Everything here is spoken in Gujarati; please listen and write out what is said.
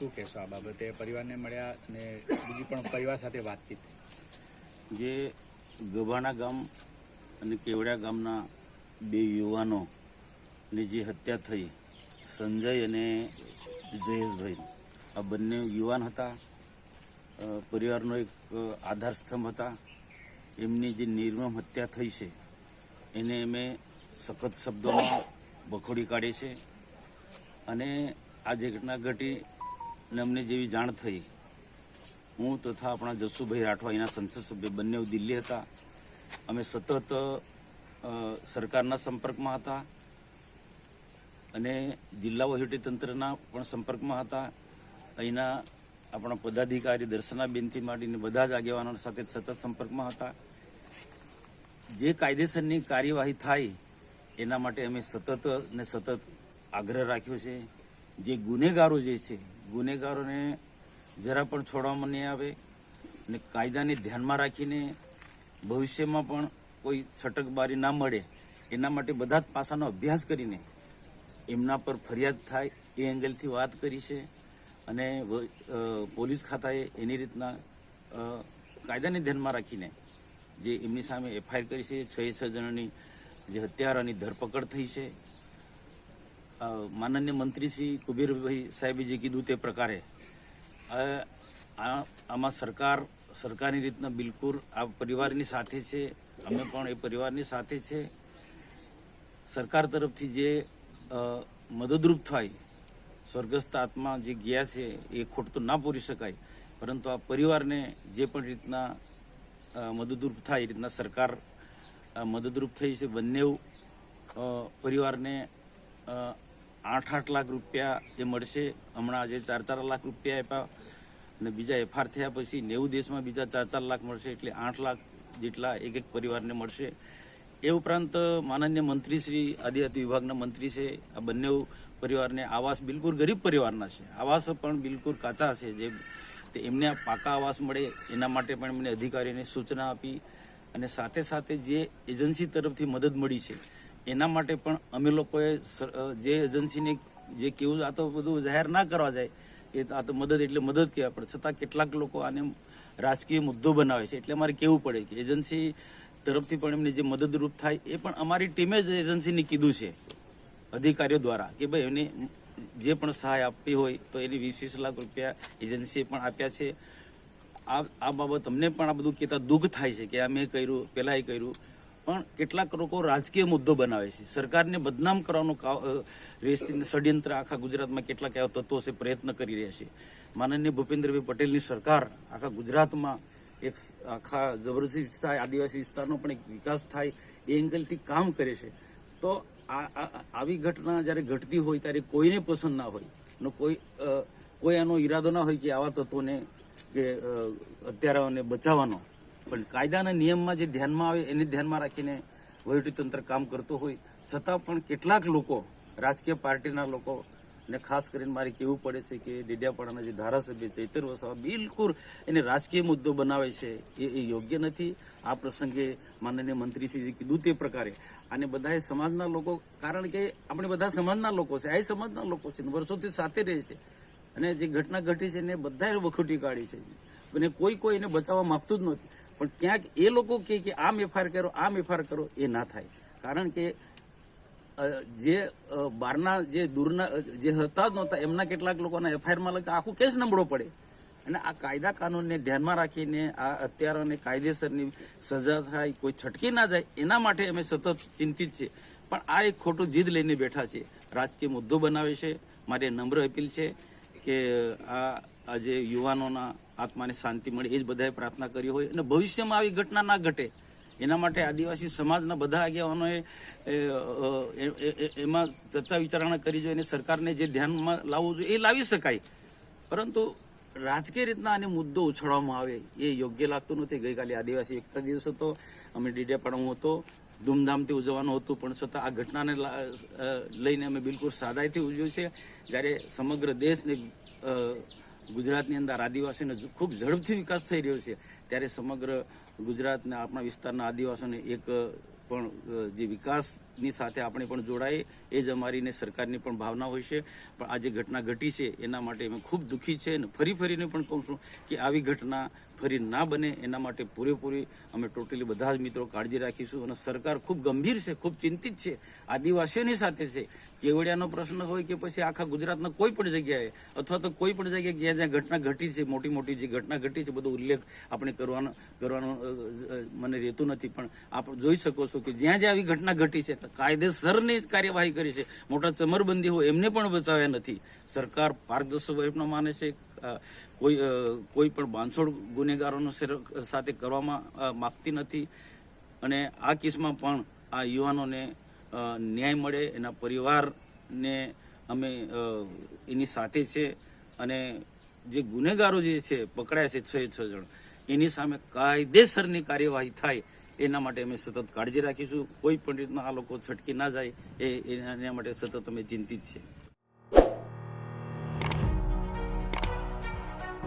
શું કહેશો આ બાબતે? પરિવારને મળ્યા અને બીજી પણ પરિવાર સાથે વાતચીત જે ગભાણા ગામ અને કેવડિયા ગામના બે યુવાનોની જે હત્યા થઈ, સંજય અને જયેશભાઈ. આ બંને યુવાન હતા. પરિવારનો એક આધારસ્તંભ આધાર સ્તંભ હતા. એમની જે નિર્મમ હત્યા થઈ છે, એને અમે સખત શબ્દોમાં બખોડી કાઢી છે. અને આ જે ઘટના ઘટી ને અમને જેવી જાણ થઈ, હું તથા આપણા જસુભાઈ રાઠવા, એના સંસદ સભ્ય બંને દિલ્હી હતા. અમે સતત સરકારના સંપર્કમાં હતા અને જિલ્લા વહીવટીતંત્રના પણ સંપર્કમાં હતા. અહીંના આપણા પદાધિકારી દર્શનાબેનથી માંડીને બધા જ આગેવાનો સાથે સતત સંપર્કમાં હતા. જે કાયદેસરની કાર્યવાહી થાય, એના માટે અમે સતત ને સતત આગ્રહ રાખ્યો છે. જે ગુનેગારો જે છે ગુનેગારોને જરા પણ છોડવામાં નહીં આવે ને કાયદાને ધ્યાનમાં રાખીને ભવિષ્યમાં પણ કોઈ છટકબારી ના મળે, એના માટે બધા જ પાસાનો અભ્યાસ કરીને એમના પર ફરિયાદ થાય એ એંગલથી વાત કરી છે અને પોલીસ ખાતાએ એની રીતના કાયદાને ધ્યાનમાં રાખીને જે એમની સામે એફઆઈઆર કરી છે, છ છ જણાની જે હત્યારાની ધરપકડ થઈ છે માનનીય મંત્રી શ્રી કુબેરભાઈ સાહેબે જે કીધું તે પ્રકારે આમાં સરકાર, સરકારની રીતના બિલકુલ આ પરિવારની સાથે છે, અમે પણ એ પરિવારની સાથે છે. સરકાર તરફથી જે મદદરૂપ થાય, સ્વર્ગસ્થ આત્મા જે ગયા છે, એ ખોટ તો ના પૂરી શકાય, પરંતુ આ પરિવારને જે પણ રીતના મદદરૂપ થાય, એ રીતના સરકાર મદદરૂપ થઈ છે બંને પરિવારને આઠ આઠ લાખ રૂપિયા જે મળશે, હમણાં આજે ચાર ચાર લાખ રૂપિયા આપ્યા અને બીજા એફઆર થયા પછી નેવું દેશમાં બીજા ચાર ચાર લાખ મળશે એટલે આઠ લાખ જેટલા એક એક પરિવારને મળશે. એ ઉપરાંત માનન્ય મંત્રી શ્રી, આદિજાતિ વિભાગના મંત્રી છે, આ બંને પરિવારને આવાસ બિલકુલ ગરીબ પરિવારના છે. આવાસ પણ બિલકુલ કાચા છે, જે એમને પાકા આવાસ મળે, એના માટે પણ એમને અધિકારીને સૂચના આપી અને સાથે સાથે જે એજન્સી તરફથી મદદ મળી છે એના માટે પણ અમે લોકોએ જે એજન્સીને જે કેવું આ તો બધું જાહેર ના કરવા જાય, એ આ તો મદદ, એટલે મદદ કહેવા પડે. છતાં કેટલાક લોકો આને રાજકીય મુદ્દો બનાવે છે, એટલે અમારે કેવું પડે કે એજન્સી તરફથી પણ એમને જે મદદરૂપ થાય, એ પણ અમારી ટીમે જ એજન્સીને કીધું છે, અધિકારીઓ દ્વારા, કે ભાઈ એમને જે પણ સહાય આપવી હોય, તો એની વીસ વીસ લાખ રૂપિયા એજન્સીએ પણ આપ્યા છે. આ આ બાબત અમને પણ આ બધું કહેતા દુઃખ થાય છે કે આ મેં કર્યું પહેલાં એ કર્યું. પણ કેટલાક લોકો રાજકીય મુદ્દો બનાવે છે. સરકારને બદનામ કરવાનો ષડયંત્ર આખા ગુજરાતમાં કેટલાક એવા તત્વો છે, પ્રયત્ન કરી રહ્યા છે. માનનીય ભૂપેન્દ્રભાઈ પટેલની સરકાર આખા ગુજરાતમાં એક આખા જબરદસ્ત વિસ્તાર, આદિવાસી વિસ્તારનો પણ એક વિકાસ થાય એ એંગલથી કામ કરે છે. તો આવી ઘટના જ્યારે ઘટતી હોય ત્યારે કોઈને પસંદ ના હોય. ને કોઈ કોઈ આનો ઈરાદો ના હોય કે આવા તત્વોને કે હત્યારાઓને બચાવવાનો. પણ કાયદાના નિયમમાં જે ધ્યાનમાં આવે એને ધ્યાનમાં રાખીને વહીવટીતંત્ર કામ કરતું હોય. છતાં પણ કેટલાક લોકો, રાજકીય પાર્ટીના લોકો ને ખાસ કરીને મારે કેવું પડે છે કે ડેડિયાપાડાના જે ધારાસભ્ય ચૈતર વસાવા બિલકુલ એને રાજકીય મુદ્દો બનાવે છે એ એ યોગ્ય નથી. આ પ્રસંગે માનનીય મંત્રીશ્રીએ કીધું તે પ્રકારે. અને બધાએ સમાજના લોકો, કારણ કે આપણે બધા સમાજના લોકો છે, આ સમાજના લોકો છે વર્ષોથી સાથે રહે છે. અને જે ઘટના ઘટી છે એને બધાએ વખોટી કાઢી છે. અને કોઈ કોઈ એને બચાવવા માગતું જ નથી. પણ ક્યાંક એ લોકો કહે કે આમ એફઆઈઆર કરો, આમ એફઆઈઆર કરો, એ ના થાય. કારણ કે જે બહારના જે દૂરના જે હતા જ નહોતા, એમના કેટલાક લોકોના એફઆઈઆરમાં લખે આખું કેસ નબળો પડે. અને આ કાયદા કાનૂનને ધ્યાનમાં રાખીને આ અત્યારોને કાયદેસરની સજા થાય, કોઈ છટકી ના જાય, એના માટે અમે સતત ચિંતિત છે પણ આ એક ખોટું જીદ લઈને બેઠા છે. રાજકીય મુદ્દો બનાવે છે. મારી નમ્ર અપીલ છે કે આ જે યુવાનોના આત્માને શાંતિ મળે, એ જ બધાએ પ્રાર્થના કરી હોય. અને ભવિષ્યમાં આવી ઘટના ના ઘટે, એના માટે આદિવાસી સમાજના બધા આગેવાનોએ એમાં ચર્ચા વિચારણા કરી જોઈએ અને સરકારને જે ધ્યાનમાં લાવવું જોઈએ, એ લાવી શકાય. પરંતુ રાજકીય રીતના આને મુદ્દો ઉછળવામાં આવે, એ યોગ્ય લાગતું નથી. ગઈકાલે આદિવાસી એકતા દિવસ હતો. અમે ડીડિયાપાડામાં હતો. ધૂમધામથી ઉજવવાનું હતું, પણ છતાં આ ઘટનાને લઈને અમે બિલકુલ સાદાઈથી ઉજવ્યું છે. જ્યારે સમગ્ર દેશને ગુજરાતની અંદર આદિવાસીનો ખૂબ ઝડપથી વિકાસ થઈ રહ્યો છે. ત્યારે સમગ્ર ગુજરાતના આપણા વિસ્તારના આદિવાસીઓને એક પણ જે વિકાસની સાથે આપણે પણ જોડાઈએ, એ જ અમારી ને સરકારની પણ ભાવના હોય છે. પણ આ જે ઘટના ઘટી છે, એના માટે અમે ખૂબ દુઃખી છે અને ફરી ફરીને પણ કહું છું કે આવી ઘટના ફરી ના બને, એના માટે પૂરેપૂરી અમે ટોટલી બધા જ મિત્રો કાળજી રાખીશું અને સરકાર ખૂબ ગંભીર છે, ખૂબ ચિંતિત છે, આદિવાસીઓની સાથે છે. કેવડિયાનો પ્રશ્ન હોય કે પછી આખા ગુજરાતના કોઈ પણ જગ્યાએ, અથવા તો કોઈ પણ જગ્યાએ જ્યાં જ્યાં ઘટના ઘટી છે, મોટી મોટી જે ઘટના ઘટી છે, બધો ઉલ્લેખ આપણે કરવાનો કરવાનો મને રહેતું નથી. પણ આપ જોઈ શકો છો કે જ્યાં જ્યાં આવી ઘટના ઘટી છે, કાયદેસરની જ કાર્યવાહી કરી છે. મોટા ચમરબંધી હોય એમને પણ બચાવ્યા નથી. સરકાર પારદર્શક માને છે કોઈ કોઈ પણ બાંધછોડ ગુનેગારોનો સાથે કરવામાં માગતી નથી. અને આ કેસમાં પણ આ યુવાનોને ન્યાય મળે, એના પરિવારને અમે એની સાથે છે. અને જે ગુનેગારો જે છે, પકડાયા છે છ છ જણ, એની સામે કાયદેસરની કાર્યવાહી થાય, એના માટે અમે સતત કાળજી રાખીશું. કોઈ પણ રીતના આ લોકો છટકી ના જાય, એ, એના માટે સતત અમે ચિંતિત છે